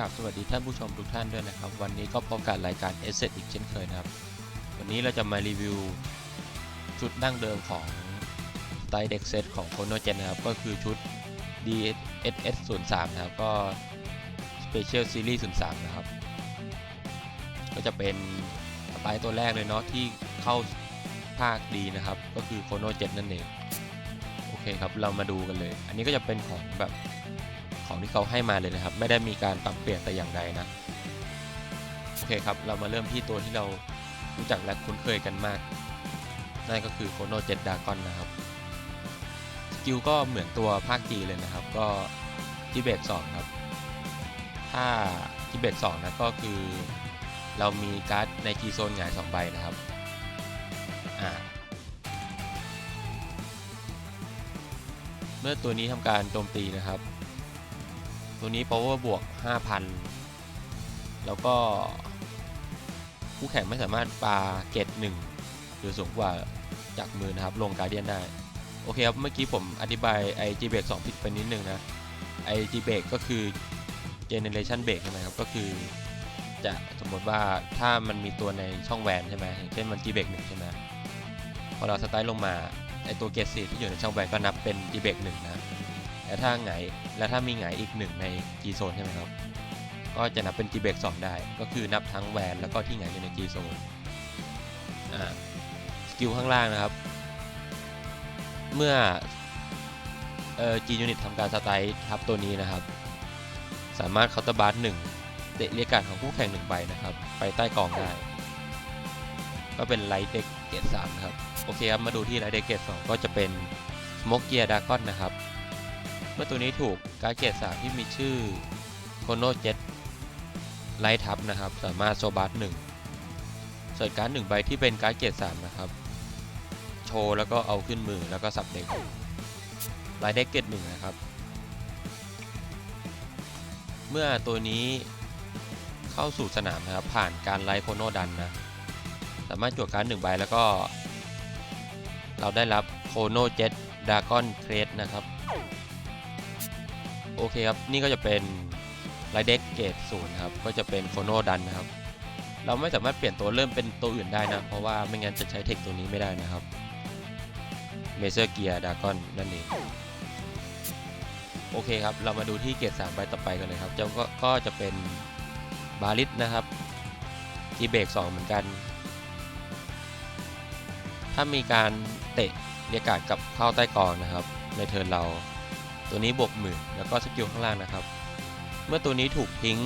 ราบสวัสดีท่านผู้ชมทุกท่านด้วยนะครับ วันนี้ก็พบกับรายการ s อ e อีกเช่นเคยนะครับ วันนี้เราจะมารีวิวชุดดั้งเดิมของ s t y l e Deck Set ของ c o n o g e n นะครับ ก็คือชุด DSS 0 3นะครับ ก็ Special Series 0 3นะครับ ก็จะเป็นสไตล์ตัวแรกเลยเนาะที่เข้าภาคดีนะครับ ก็คือ c o n o g e n นั่นเอง โอเคครับ เรามาดูกันเลย อันนี้ก็จะเป็นของแบบ ของที่เขาให้มาเลยนะครับ ไม่ได้มีการปรับเปลี่ยนแต่อย่างใดนะ โอเคครับ เรามาเริ่มที่ตัวที่เรารู้จักและคุ้นเคยกันมาก นั่นก็คือโคโนเจ็ดดากอนนะครับ สกิลก็เหมือนตัวภาคจีเลยนะครับ ก็จีเบตสองครับ ถ้าจีเบตสองนะก็คือ เรามีการ์ดในจีโซนหงายสองใบนะครับ อ่าเมื่อตัวนี้ทำการโจมตีนะครับ ตัวนี้ power บวก 5,000 แล้วก็คู่แข่งไม่สามารถปาเกตหนึ่งหรือสูงกว่าจากมือนะครับ ลงการเดียนได้ โอเคครับ เมื่อกี้ผมอธิบายไอ G break 2ผิดไปนิดนึงนะไอ G break ก็คือ generation break ใช่ไหมครับ ก็คือจะสมมติว่าถ้ามันมีตัวในช่องแวนใช่ไหมอย่างเช่นมัน G break 1ใช่ไหมพอเราสไตล์ลงมาไอตัวเกตสีที่อยู่ในช่องแวนก็นับเป็น G break 1นะ แล้วถ้าไงแล้วถ้ามีไงอีกหนึ่งใน G zone ใช่ไหมครับ ก็จะนับเป็น G break 2 ได้ ก็คือนับทั้งแวนแล้วก็ที่ไงอยู่ใน G zone อ่าสกิลข้างล่างนะครับ เมื่อเอ่อ G unit ทำการสไตล์ทับตัวนี้นะครับ สามารถเคาน์เตอร์บาร์หนึ่งเตะเรียกการของคู่แข่งหนึ่งใบนะครับ ไปใต้กองได้ก็เป็นไลท์เด็กเกตสามครับ โอเคครับ มาดูที่ไลท์เด็กเกตสองก็จะเป็นสโมกเกียร์ดากอนนะครับ เมื่อตัวนี้ถูกการเกรดสามที่มีชื่อโคโนเจ็ตไลท์ทับนะครับ สามารถโซบัสหนึ่งเสิร์ชการหนึ่งใบที่เป็นการเกรดสามนะครับ โชว์แล้วก็เอาขึ้นมือแล้วก็สับเด็กไลท์เด็กเกรดหนึ่งนะครับ เมื่อตัวนี้เข้าสู่สนามนะครับ ผ่านการไลท์โคโนดันนะสามารถจวดการหนึ่งใบแล้วก็ เราได้รับโคโนเจ็ตดากอนเครสนะครับ โอเคครับ นี่ก็จะเป็นไลเด็กเกตศูนย์ครับ ก็จะเป็นโคโนดันนะครับ เราไม่สามารถเปลี่ยนตัวเริ่มเป็นตัวอื่นได้นะ เพราะว่าไม่งั้นจะใช้เทคตัวนี้ไม่ได้นะครับเมเซอร์เกียร์ดากอนนั่นเอง โอเคครับ เรามาดูที่เกต3ใบต่อไปกันเลยครับจะก็ก็จะเป็นบาลิสนะครับทีเบรก2เหมือนกัน ถ้ามีการเตะเรียกาดกับเข้าใต้กองนะครับ ในเทิร์นเรา ตัวนี้บวกหมื่นแล้วก็สกิลข้างล่างนะครับ เมื่อตัวนี้ถูกทิ้ง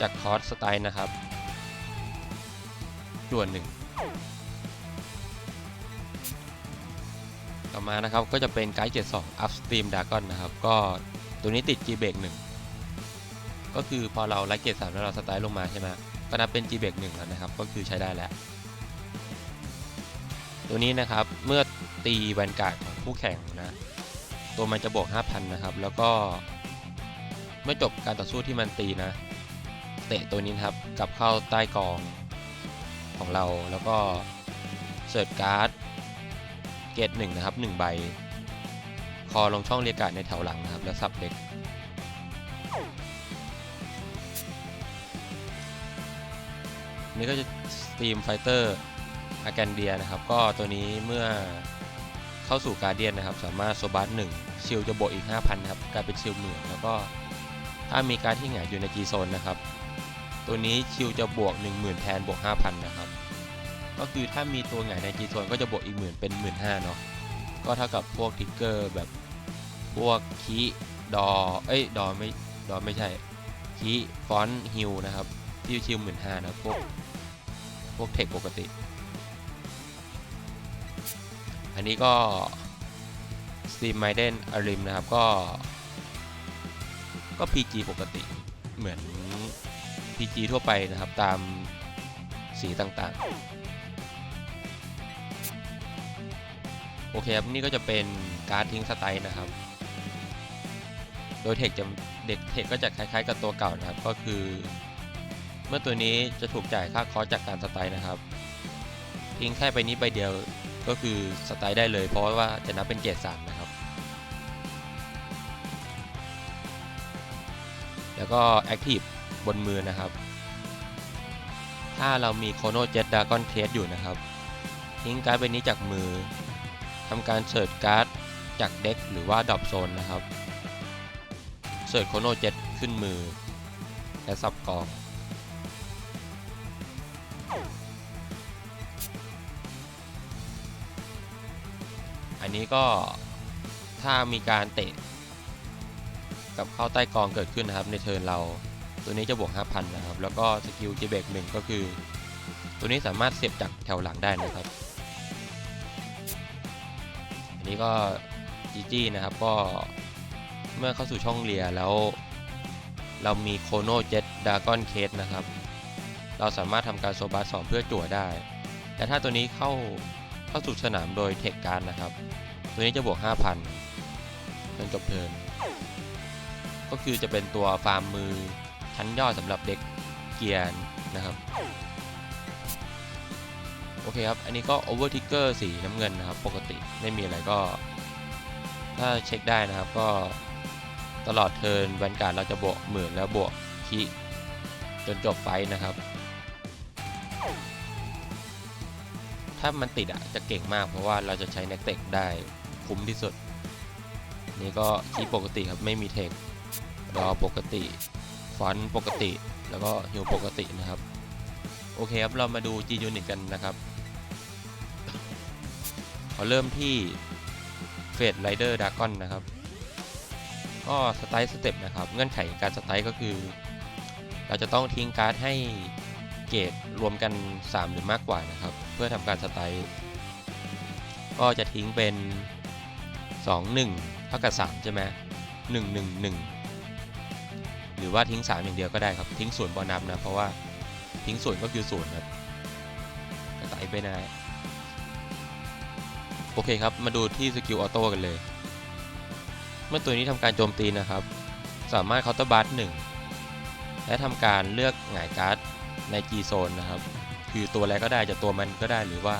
จากคอร์สสไตล์นะครับจวนหนึ่งต่อมานะครับก็จะเป็นไกด์เจ็ดสองอัพสตรีมดากอนนะครับ ก็ตัวนี้ติด G เบกหนึ่งก็คือพอเราไลท์เกตสามแล้วเราสไตล์ลงมาใช่ไหมก็นับเป็น G เบกหนึ่งแล้วนะครับ ก็คือใช้ได้แล้ว ตัวนี้นะครับเมื่อตีแวนการ์ดของคู่แข่งนะ ตัวมันจะบวก 5,000 นะครับ แล้วก็เมื่อจบการต่อสู้ที่มันตีนะ เตะตัวนี้นครับกลับเข้าใต้กองของเราแล้วก็เสิร์ชการ์ดเกตหนึ่งนะครับ1ใบ คอลงช่องเรียกการ์ดในแถวหลังนะครับ แล้วสับเด็กนี่ก็จะสตรีมไฟเตอร์อาแกนเดียนะครับ ก็ตัวนี้เมื่อเข้าสู่การเดียนนะครับ สามารถโซบัสหนึ่ง ชิลจะบวกอีก 5,000นะครับกลายเป็นชิลหมื่นแล้วก็ถ้ามีการที่หงายอยู่ใน G โซนนะครับ ตัวนี้ชิลจะบวก 10,000 แทนบวก 5,000 นะครับ ก็คือถ้ามีตัวหงายใน G โซนก็จะบวกอีกหมื่นเป็น 15,000เนาะก็เท่ากับพวกทิกเกอร์แบบพวกคีดอเอ้ยดอไม่ดอไม่ใช่คีฟอนฮิลนะครับที่ชิลหมื่นห้านะพวกพวกเทคปกติ อันนี้ก็ Steam Maiden Arim นะครับ ก็ ก็ PG ปกติเหมือน PG ทั่วไปนะครับ ตามสีต่างๆ โอเคครับ นี่ก็จะเป็นการ์ดทิ้งสไตล์นะครับ โดยเทคจะเด็กเทคก็จะคล้ายๆ กับตัวเก่านะครับ ก็คือ เมื่อตัวนี้จะถูกจ่ายค่าคอสจากการสไตล์นะครับ ทิ้งแค่ไปนี้ใบเดียวก็คือสไตล์ได้เลยเพราะว่าจะนับเป็นเกรด3นะ แล้วก็แอคทีฟบนมือนะครับ ถ้าเรามีโคโนเจ็ตดากอนเคสอยู่นะครับ ทิ้งการ์ดใบนี้จากมือทำการเสิร์ชการ์ดจากเด็กหรือว่าดรอปโซนนะครับ เสิร์ชโคโนเจ็ตขึ้นมือ และสับกองอันนี้ก็ถ้ามีการเตะ กับเข้าใต้กองเกิดขึ้นนะครับ ในเทิร์นเรา ตัวนี้จะบวก 5,000 นะครับ แล้วก็สกิลจีเบกหนึ่งก็คือ ตัวนี้สามารถเสียบจากแถวหลังได้นะครับ อันนี้ก็จีจีนะครับก็เมื่อเข้าสู่ช่องเลียแล้ว เรามีโคโนเจ็ตดากอนเคสนะครับ เราสามารถทำการโซบาสองเพื่อจั่วได้ แต่ถ้าตัวนี้เข้าเข้าสู่สนามโดยเทคการนะครับ ตัวนี้จะบวก 5,000จนจบเทิร์น ก็คือจะเป็นตัวฟาร์มมือชั้นยอดสำหรับเด็กเกียร์นะครับ โอเคครับ อันนี้ก็ Over Trigger สีน้ำเงินนะครับ ปกติไม่มีอะไรก็ ถ้าเช็คได้นะครับก็ตลอดเทิร์นแวนการ์ดเราจะบวกหมื่นแล้วบวกคีจนจบไฟนะครับ ถ้ามันติดอะจะเก่งมากเพราะว่าเราจะใช้นักเตะได้คุ้มที่สุด นี่ก็คีปกติครับไม่มีเทค รอปกติ ฟอนต์ปกติ แล้วก็ฮิวปกตินะครับ โอเคครับ เรามาดู G Unit กันนะครับขอเริ่มที่เฟดไรเดอร์ดากอนนะครับ ก็สไตล์สเต็ปนะครับ เงื่อนไขการสไตล์ก็คือ เราจะต้องทิ้งการ์ดให้เกรดรวมกัน 3 หรือมากกว่านะครับ เพื่อทำการสไตล์ก็จะทิ้งเป็น 2 1 เท่ากับ 3 ใช่ไหม1 1 1 หรือว่าทิ้ง 3 อย่างเดียวก็ได้ครับ ทิ้งศูนย์บอนับนะ เพราะว่าทิ้งศูนย์ก็คือศูนย์ครับสไตล์ไปได้โอเคครับ มาดูที่สกิลออโต้กันเลย เมื่อตัวนี้ทำการโจมตีนะครับ สามารถเคาน์เตอร์บัสหนึ่งและทำการเลือกหงายการ์ดใน G โซนนะครับ คือตัวอะไรก็ได้จะตัวมันก็ได้หรือว่า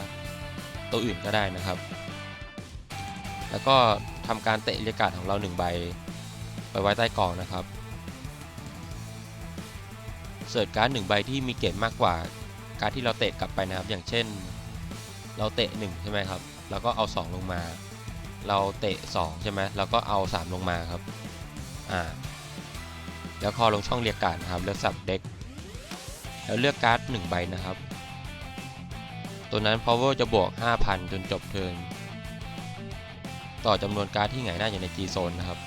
ตัวอื่นก็ได้นะครับ แล้วก็ทำการเตะเรียกการ์ดของเราหนึ่งใบไปไว้ใต้กองนะครับ เสิร์ชการ์ดหนึ่งใบที่มีเกรดมากกว่าการ์ดที่เราเตะกลับไปนะครับ อย่างเช่น เราเตะ1ใช่ไหมครับ แล้วก็เอา 2 ลงมา เราเตะ 2 ใช่ไหมแล้วก็เอา 3 ลงมาครับ อ่า แล้วคอลงช่องเรียกการ์ดครับ เลือกสับเด็ก แล้วเลือกการ์ด1ใบนะครับ ตัวนั้น power จะบวก 5,000 จนจบเทิร์น ต่อจำนวนการ์ดที่หงายหน้าอยู่ใน G zone นะครับ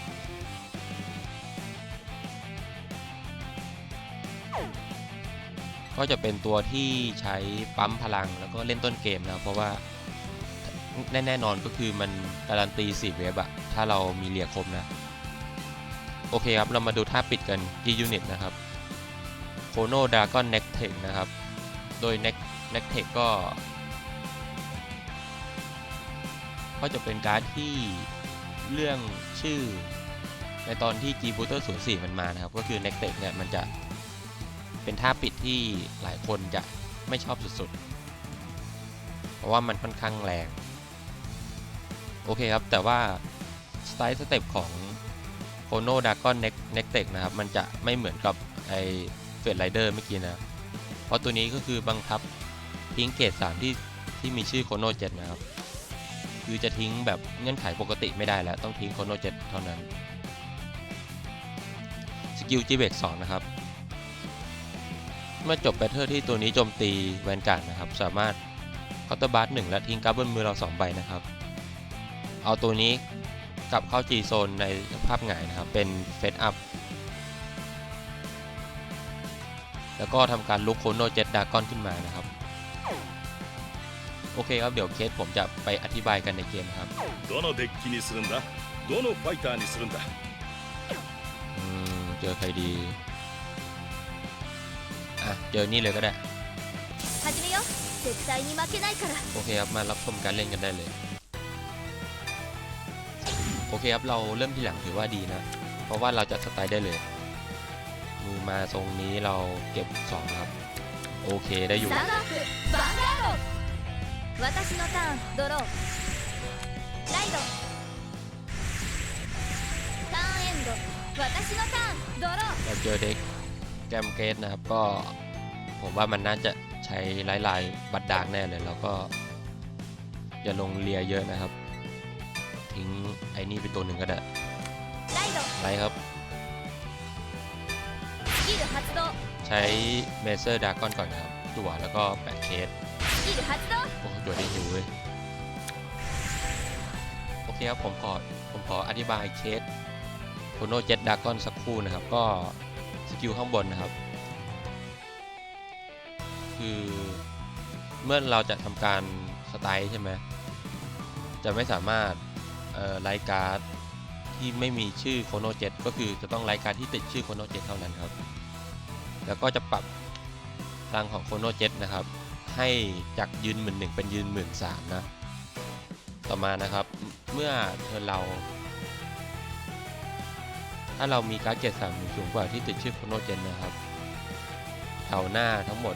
ก็จะเป็นตัวที่ใช้ปั๊มพลังแล้วก็เล่นต้นเกมนะครับเพราะว่าแน่แน่นอนก็คือมันการันตี4เวฟอะถ้าเรามีเหรียครบนะ โอเคครับ เรามาดูท่าปิดกัน G Unit นะครับโคโนดากอนเน็กเทคนะครับ โดยเน็กเน็กเทคก็ ก็จะเป็นการ์ดที่เรื่องชื่อในตอนที่ G Booster 04 มันมานะครับ ก็คือ n e c t e c เนี่ยมันจะ เป็นท่าปิดที่หลายคนจะไม่ชอบสุดๆ เพราะว่ามันค่อนข้างแรง โอเคครับ แต่ว่าสไตล์สเต็ปของโคโนดากอนเน็กเต็กนะครับ มันจะไม่เหมือนกับไอเฟดไรเดอร์เมื่อกี้นะ เพราะตัวนี้ก็คือบังคับทิ้งเกรด3ที่ที่มีชื่อโคโนเจ็ดนะครับ คือจะทิ้งแบบเงื่อนไขปกติไม่ได้แล้ว ต้องทิ้งโคโนเจ็ดเท่านั้น สกิลจีเบก2นะครับ เมื่อจบแบทเทอร์ที่ตัวนี้โจมตีแวนการ์ดนะครับ สามารถเคาน์เตอร์บัสหนึ่งและทิ้งการ์ดบนมือเรา 2 ใบนะครับ เอาตัวนี้กลับเข้า G โซนในสภาพหงายนะครับ เป็นเฟสอัพ แล้วก็ทำการลุกโคโนเจ็ตดากอนขึ้นมานะครับ โอเคครับ เดี๋ยวเคสผมจะไปอธิบายกันในเกมครับ どのデッキにするんだどのファイターにするんだ อืม เจอใครดี เดี๋ยวนี้เลยก็ได้ โอเคครับ มารับชมการเล่นกันได้เลย โอเคครับ เราเริ่มที่หลังถือว่าดีนะ เพราะว่าเราจะสไตล์ได้เลย มือมาทรงนี้เราเก็บ2ครับ โอเคได้อยู่เราเจอเด็ก แกรมเกสนะครับก็ผมว่ามันน่าจะใช้ลายลายบัตรดากแน่เลย แล้วก็อย่าลงเลียเยอะนะครับ ทิ้งไอ้นี่ไปตัวหนึ่งก็ได้ไลครับ ใช้เมเซอร์ดากอนก่อนครับตัวแล้วก็แปะเคสโอ้จั่วได้หิวเลยโอเคครับผมขอผมขออธิบายเคสโคโนเจ็ดดากอนสักครู่นะครับก็ สกิลข้างบนนะครับ คือเมื่อเราจะทำการสไตล์ใช่ไหมจะไม่สามารถไลฟ์การ์ดที่ไม่มีชื่อโคโนเจ็ตก็คือจะต้องไลฟ์การ์ดที่ติดชื่อโคโนเจ็ตเท่านั้นครับ แล้วก็จะปรับพลังของโคโนเจ็ตนะครับ ให้จากยืนหมื่นหนึ่งเป็นยืนหมื่นสามนะ ต่อมานะครับ เมื่อเธอเรา ถ้าเรามีการ์ดเจ็ดสามสูงกว่าที่ติดชื่อโคโนเจนนะครับแถวหน้าทั้งหมด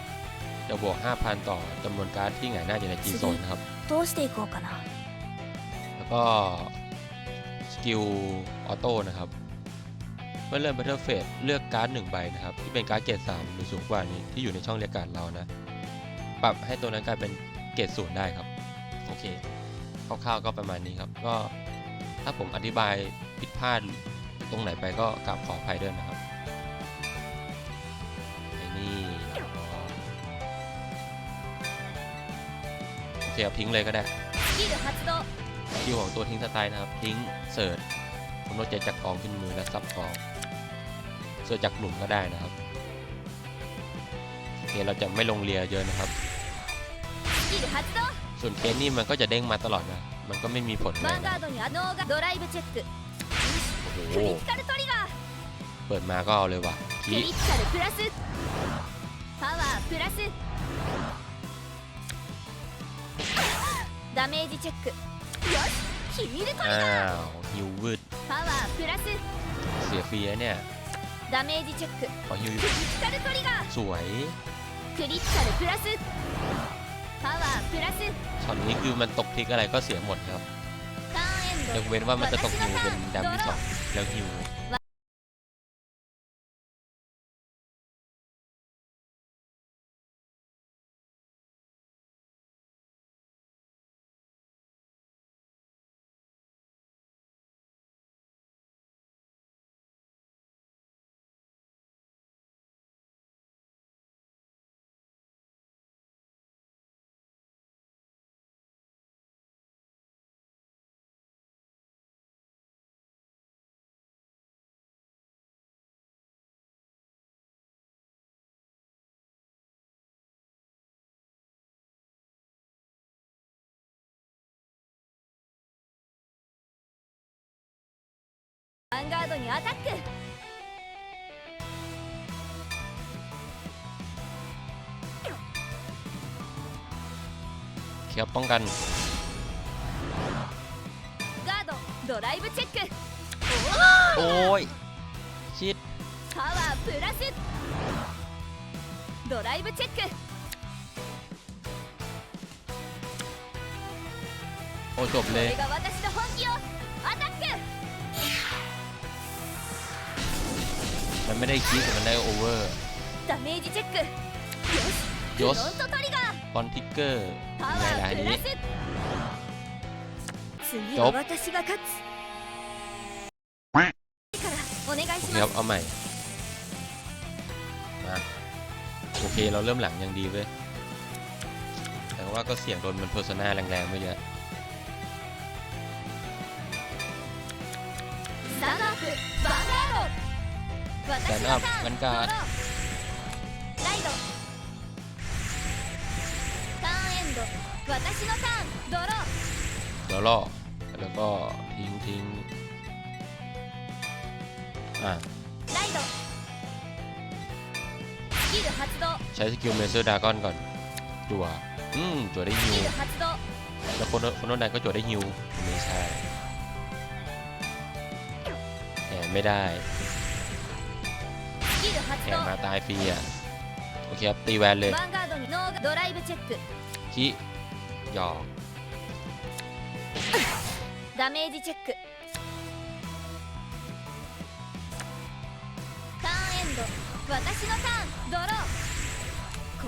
จะบวก 5,000 ต่อจำนวนการ์ดที่หงายหน้าอยู่ในจีโซนนะครับแล้วก็สกิลออโต้นะครับ เมื่อเริ่มบัตเทอร์เฟสเลือกการ์ดหนึ่งใบนะครับ ที่เป็นการ์ดเกรดสามหรือสูงกว่านี้ที่อยู่ในช่องเรียกการ์ดเรานะ ปรับให้ตัวนั้นกลายเป็นเกรดศูนย์ได้ครับ โอเคคร่าวๆก็ประมาณนี้ครับ ก็ถ้าผมอธิบายผิดพลาด ตรงไหนไปก็กลับขออภัยด้วยนะครับไอ้นี่โอเคเอาทิ้งเลยก็ได้คิวของตัวทิ้งสไตล์นะครับ ทิ้งเสิร์ชกำหนดใจจากกองขึ้นมือและซับกองเสิร์ชจากหลุมก็ได้นะครับโอเคเราจะไม่ลงเรียเยอะนะครับ ส่วนเคสนี่มันก็จะเด้งมาตลอดนะมันก็ไม่มีผลเลย โอ้โห クリティカルトリガー เปิดมาก็เอาเลยว่ะ ク คี リティカルプラスパワープラスダメージチェックよしヒールトリ อ้า ガー วฮิววืด パワープラス เสียฟรีนะเนี่ย ダメージチェック ขอฮิว クリティカルトリガー สวย クリティカルプラスパワープラス ช็อตนี้คือมันตกทิกอะไรก็เสียหมดครับ ターンエン ยกเว้นว่ามันจะตกอยู่เป็นดาเมจสองแล้วฮิว 後にアタック。ガードドライブチェック。おいชิパワープラス。ドライブチェック。 มันไม่ได้คิดแต่มันได้โอเวอร์ ダメージチェックよしフ ย ロン ศ トトリガー ฟอนทิกเกอร์ パ ยังไง ワ ล่ะ ー อัน プ นี้ ラス次ジョブは私が勝つからお願いし ครั ま บ す เอาใหม่ มา โอเค เราเริ่มหลังยังดีเว้ย แต่ว่าก็เสี่ยงโดนมันเพอร์ซนาแรงๆไม่เยอะ スタンドアップヴァンガード私のターンスタンドアップヴァンガー แตนอัพแวนการ์ดเดี๋ยวล่อแล้วก็ทิ้งทิ้งอ่าใช้สกิลเมเซอร์ดากอนก่อนจั่วอืมจั่วได้ฮิวแล้วคนคนโน้นก็จั่วได้ฮิวไม่ใช่แหมไม่ได้ แห 動 มมาตายฟรีอ่ะ โอเคครับ ตีแวนเลย ヴァンガードにノードライブチェックคิหยอก ダメージチェックターンエンド 私のターンドロー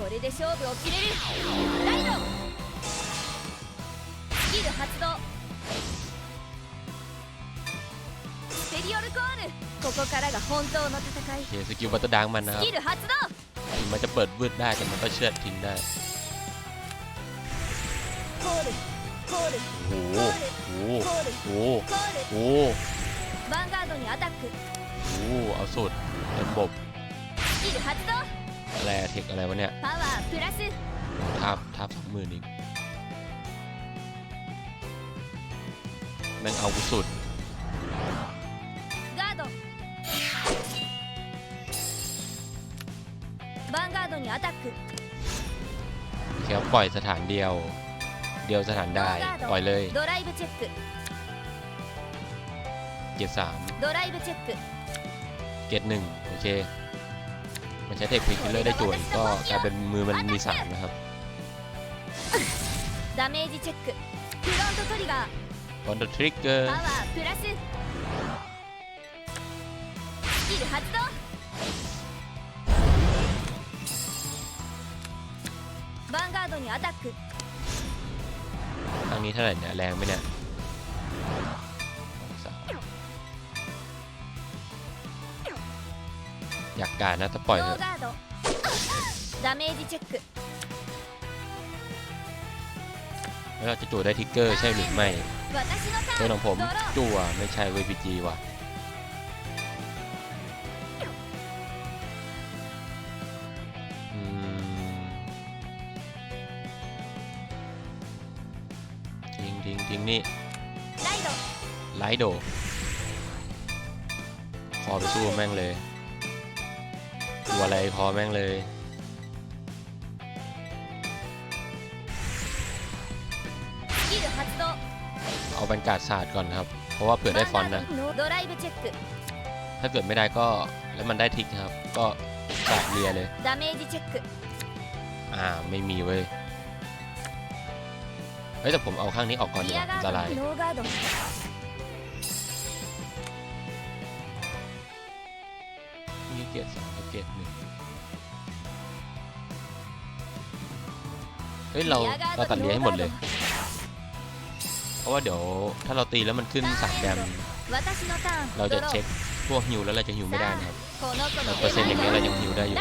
これで勝負を決めるライドスキル発動 リオルコールここからが本当の戦い โอเคสกิลบัตเตอร์ดังมันนะค ス รับ キル発動 ถึงมันจะเปิดวืดได้แต่มันก็เชือดทิ้งได้ コールコール โอ้โห โอ้โห コール โอ้โห コール โอ้โห ヴァンガードにアタック โอ้โหเอาสุดระบบ スキル発動 อะไรเทคอะไรวะเนี่ย パワープラス ทับทับสองหมื่นอีกแม่งเอากูสุด ヴァンガードにアタック โอเคครับปล่อยสถานเดียว เดียวสถานได้ ปล่อยเลย ドライブチェック เกียร์สาม ドライブチェック เกียร์หนึ่งโอเค มันใช้เทคพิคิลเลอร์ได้จ่วยก็กลายเป็นมือมันมีสามนะครับ ダメージチェックフロントトリガー ตอนทริกเกอร์ パワープラススキル発動 にアタック ครั้งนี้เท่าไหร่เนี่ย แรงไหมเนี่ยสามอยากการนะถ้าปล่อย ノ เถ ー อะ ガードダメージチェック แล้วเราจะจู่ได้ทิกเกอร์ใช่หรือไม่ 私のタ เพื่อน ー ข ン องผม ドロー จั่วไม่ใช่ VPG ว่ะ ลโดคอไปสู้แม่งเลยตัวอะไรคอแม่งเลยเอาบรรกาศศาสตร์ก่อนครับ เพราะว่าเผื่อได้ฟอนต์นะ ถ้าเกิดไม่ได้ก็แล้วมันได้ทิกครับ ก็ศาสตร์เรียเลยอ่าไม่มีเว้ยเฮ้ยแต่ผมเอาข้างนี้ออกก่อนดีกว่าอันตราย ที่เกรด2กับเกรด1เฮ้ยเราเราตัดเลี้ยให้หมดเลย เพราะว่าเดี๋ยวถ้าเราตีแล้วมันขึ้นสา3แดมเราจะเช็คพวกหิวแล้วเราจะหิวไม่ได้นะครับเปอร์เซ็นต์อย่างนี้เรายังฮิวได้อยู่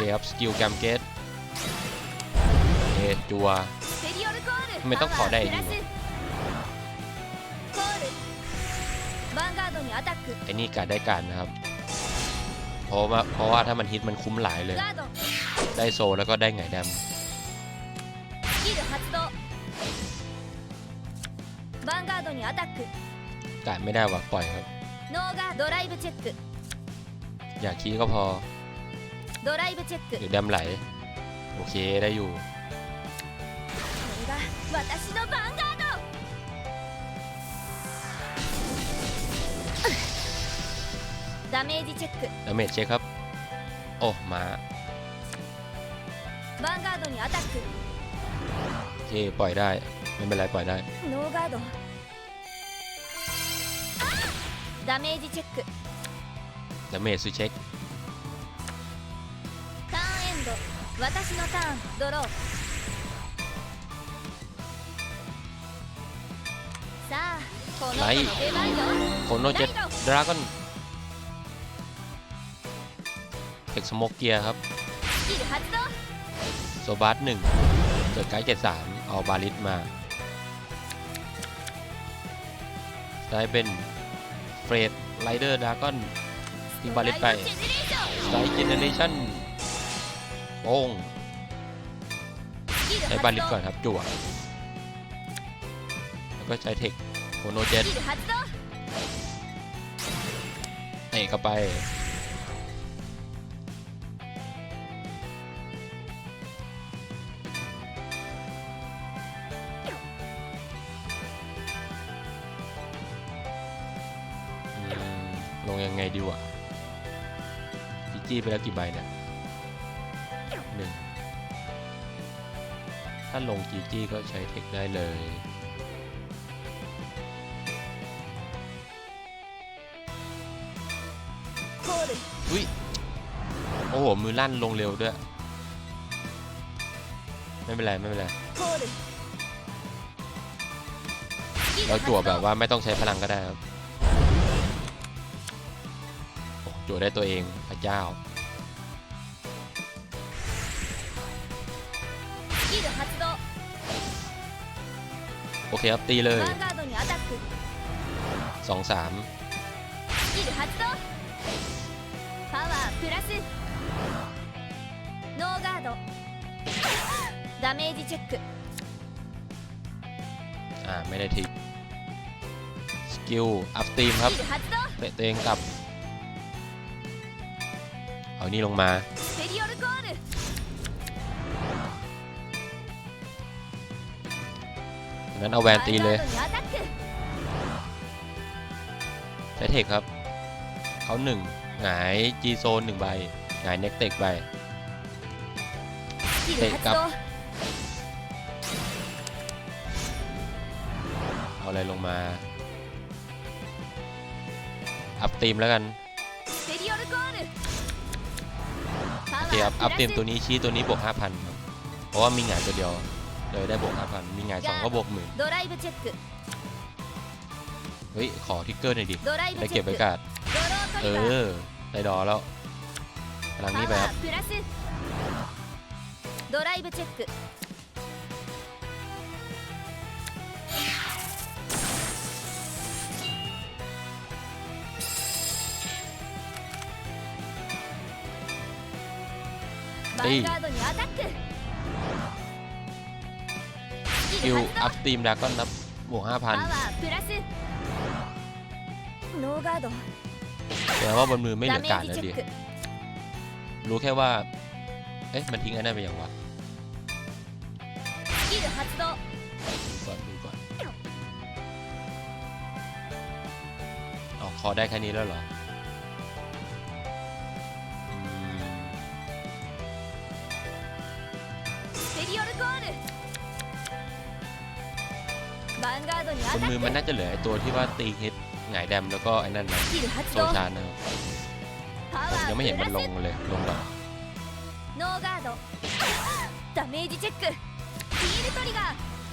เกมสกิลแกมเกตเอจัวไม่ต้องขอได้ดี ไอ้นี่กาดได้การนะครับ เพราะว่าเพราะว่าถ้ามันฮิตมันคุ้มหลายเลย ได้โซแล้วก็ได้ไงดำกาไม่ได้ว่ะปล่อยครับอยากคีก็พอหรือดำไหล โอเคได้อยู่ ダメージチェック ดาเมจเช็คครับ โอ้มา ヴァンガードにアタック โอเค ปล่อยได้ ไม่เป็นไร ปล่อยได้ ノーガードダメージチェック ดาเมจซูเช็ค ターンエンド私のターンドローさあこの子のはい出番よ โคโนเจ็ตดราก้อน เอกสมกเกียร์ครับโซบาร์หนึ่งเกิดกด์เจ็ดสามเอาบาลิสมา ได้เป็นเฟรดไรเดอร์ดากอนทิ้งบาลิสไปสไตเจเนเรชั่นโป้งใช้บาลิสก่อนครับจั่วแล้วก็ใช้เทคโคโนเจนตเข้ไป ยังไงดีวะจีจี้ไปแล้วกี่ใบเนี่ยหนึ่งถ้าลงจีจี้ก็ใช้เทคได้เลยอุ้ยโอ้โห มือลั่นลงเร็วด้วย ไม่เป็นไร ไม่เป็นไร เราจั่วแบบว่าไม่ต้องใช้พลังก็ได้ครับ จั่ได้ตัวเองพระเจ้าโอเคครับ ตีเลยสองสามダメージチェックอ่า ไม่ได้ทิ้งสกิล อัพตีมครับเตะตัเองกับานี่ลงมา งั้นเอาแวนตีเลยใช้เทคครับ เขาหนึ่งหงายจีโซนหนึ่งใบหงายเน็กเต็กใบเตะกับ เอาอะไรลงมา อัพตีมแล้วกัน คครับ ー อัพ プ ตีม ラ ตัว ス นี้ชี้ตัวนี้บวก 5,000ครับเพราะว่ามีหงายตัวเดียว เลยได้บวก 5,000 มีหงายสองก็บวกหมื่น ドライブチェック เฮ้ย ขอทิกเกอร์หน่อยดิ ドライブ ได้ チェ เก็บ ッ ไว้ ク กาด ドロート เอ リガー อ ได้ดอแล้วพลัง パ นี้ไป ワ ครับ ープラスドライブチェック ตีคิวอัพตีมดาก้อนครับบวกห้าพันแต่ว่าบนมือไม่เหลือการแล้วดิรู้แค่ว่า เอ๊ะ มันทิ้งอันนั้นไปยังวะก่อนดูออกคอได้แค่นี้แล้วเหรอ นมือมันน่าจะเหลือไอตัวที่ว่าตีเฮดหงายแดมแล้วก็ไอ้นั่นนะโซชานนะผมยังไม่เห็นมันลงเลยลงหรอ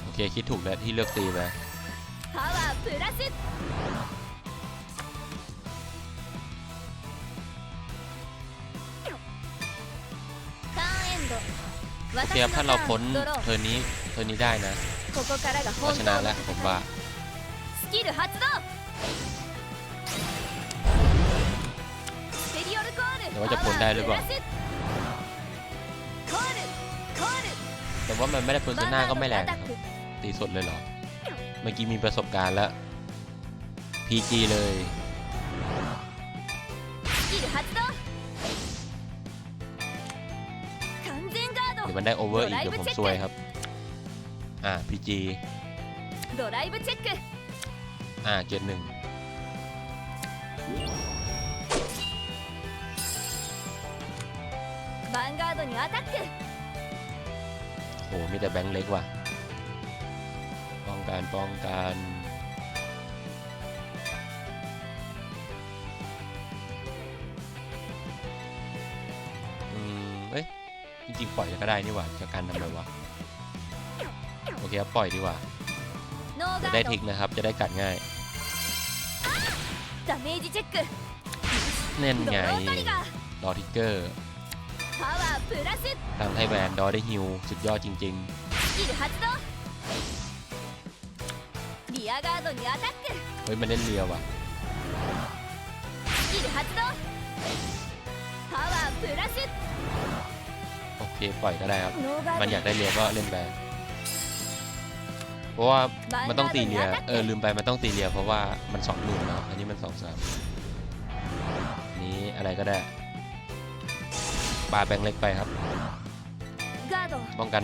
โอเคคิดถูกแล้วที่เลือกตีไปเทียบถ้าเราพ้นเทอร์นี้เทอร์นี้ได้นะเราชนะแล้วผมว่า キル発動スペリオルコール แต่ว่าจะพ้นได้หรือเปล่า パワープラスコールコール แต่ว่ามันไม่ได้เพอร์ ヴ โซ ァン นา ガー ก็ ド ไม่ に แร ア ง タ นะ ッ ครับ ク ตีสดเลยเหรอ เมื่อกี้มีประสบการณ์แล้ว PG เลย スキル発動完全ガー เดี๋ยวมันได้โอเวอร์อีก เดี๋ยวผมซวยครับ อ่า PG ドドライブチェック อ่าเจ็ดหนึ่ง ヴァンガードにアタック โหมีแต่แบงค์เล็กว่ะ ป้องกันป้องกันอืมเอ้ย จริงๆ ปล่อยก็ได้นี่หว่าจะกันทำไมวะ โอเคครับ ปล่อยดีกว่า ノー จะ ガ ได้ ー ทิกนะครับ จะได้กัดง่าย ド ダメージチェック แน่น ド ไง ロートリガー ดอทิกเกอร์ パワープラス ทางไทยแวนดอได้ฮิวสุดยอดจริง スキル発動リアガードにアタック ๆ เฮ้ย มันเล่นเรียวว่ะ スキル発動パワープラス โอเค ปล่อยก็ได้ครับ ノーガ มัน ー อยากได้เรียก็เล่นไป เพราะว่ามันต้องตีเรียเออลืมไปมันต้องตีเรียเพราะว่ามันสองหมื่นเนาะอันนี้มันสองสามนี้อะไรก็ได้ปลาแบงเล็กไปครับป้องกัน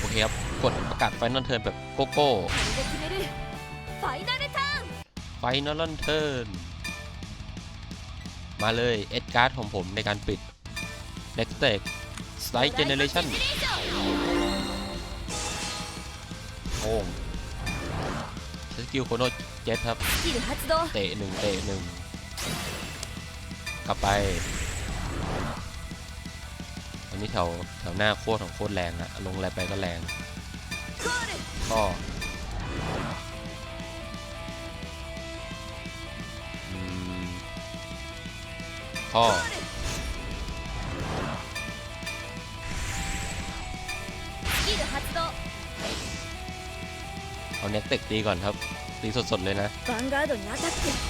โอเคครับกดประกาศไฟนอลเทิร์นแบบโกโก้ไฟนอลเทิร์นมาเลยเอ็ดการ์ดของผมในการปิด เด็กเตะสไลด์เจเนเรชั่นโอ้งสกิลโคโนเจ็ตครับ เตะหนึ่งเตะหนึ่งกลับไป อันนี้แถวแถวหน้าโคตรของโคตรแรงอะลงแรงไปก็แรง ก็พ่อ เอาเน็กเต็กตีก่อนครับ ตีสดๆเลยนะ ヴァンガードにアタックス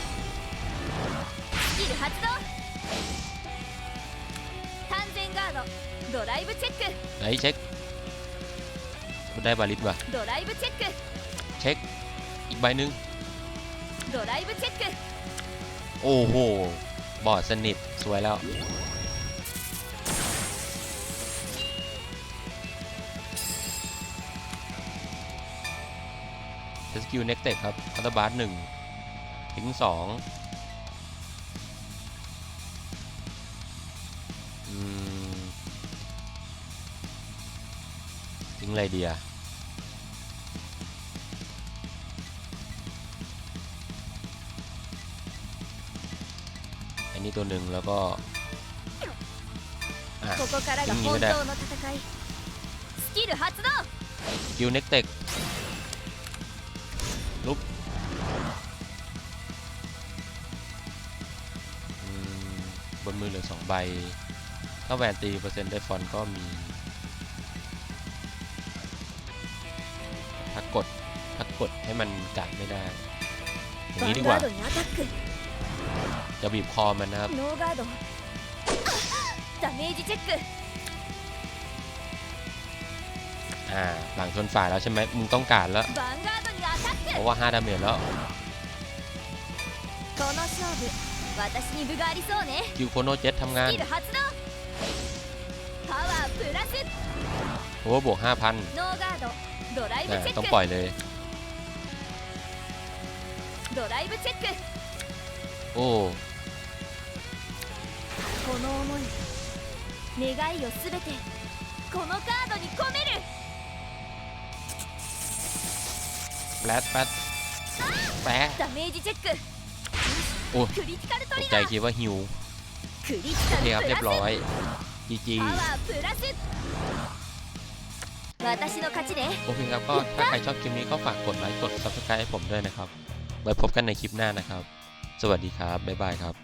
キル発動完全ガードドライブチェック ไหนเช็ค ได้บาลิสว่ะ ドライブチェック เช็ค อีกใบหนึ่ง ドライブチェック โอ้โห บอดสนิท สวยแล้ว กิลเน็กเต็กครับอัลตบาร์หนึ่งทิ้งสองทิ้งไรเดียอันนี้ตัวหนึ่งแล้วก็ทิ้งนี้ก็ได้สกิลเน็กเต็ก มือเหลือสองใบ ถ้าแวนตีเปอร์เซ็นต์ได้ฟอนก็มี ถ้ากด ถ้ากดให้มันกัดไม่ได้ อย่างนี้ดีกว่า จะบีบคอมันนะครับช็คหลังชนฝ่ายแล้วใช่ไหมมึงต้องการแล้ว เพราะว่า 5 ดาเมจแล้ว 私に分がありそうね คิวโคโนเจ็ตทำงาน スキル発動パワープラス เพราะว่าบวก 5,000 ノーガードドライブ นะ チェッ ต้อง ク ปล่อยเลย ドライブチェック โอ้ この思い願いをすべてこのカードに込める แปดแปดแปะ ダメージチェック โอ้ตกใจคิดว่าหิวโอเคครับเรียบร้อยจีจีโอเคครับก็ถ้าใครชอบคลิปนี้ก็ฝากกดไลค์กด subscribe ให้ผมด้วยนะครับ ไว้พบกันในคลิปหน้านะครับ สวัสดีครับ บ๊ายบายครับ